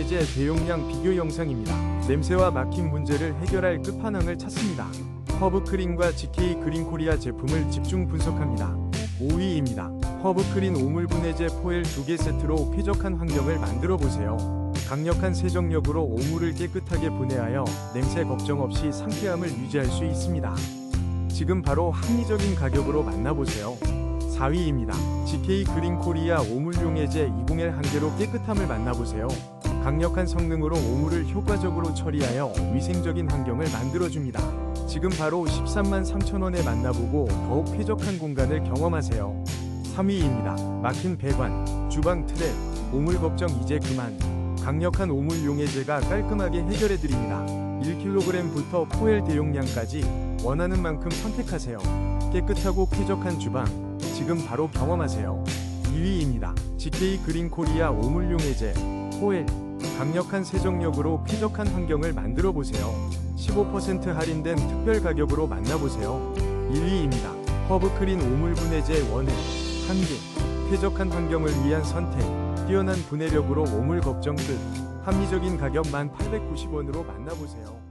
용해제 대용량 비교 영상입니다. 냄새와 막힘 문제를 해결할 끝판왕을 찾습니다. 허브크린과 GK 그린코리아 제품을 집중 분석합니다. 5위입니다. 허브크린 오물분해제 포엘 2개 세트로 쾌적한 환경을 만들어 보세요. 강력한 세정력으로 오물을 깨끗하게 분해하여 냄새 걱정 없이 상쾌함을 유지할 수 있습니다. 지금 바로 합리적인 가격으로 만나보세요. 4위입니다. GK 그린 코리아 오물용해제 201 한 개로 깨끗함을 만나보세요. 강력한 성능으로 오물을 효과적으로 처리하여 위생적인 환경을 만들어줍니다. 지금 바로 13만 3천원에 만나보고 더욱 쾌적한 공간을 경험하세요. 3위입니다. 막힌 배관, 주방 트랩, 오물 걱정 이제 그만. 강력한 오물 용해제가 깔끔하게 해결해드립니다. 1kg부터 포엘 대용량까지 원하는 만큼 선택하세요. 깨끗하고 쾌적한 주방, 지금 바로 경험하세요. 2위입니다. GK 그린 코리아 오물 용해제, 포엘. 강력한 세정력으로 쾌적한 환경을 만들어 보세요. 15% 할인된 특별 가격으로 만나보세요. 1위입니다. 허브크린 오물 분해제 원액 한 개. 쾌적한 환경을 위한 선택. 뛰어난 분해력으로 오물 걱정 끝. 합리적인 가격 1,890원으로 만나보세요.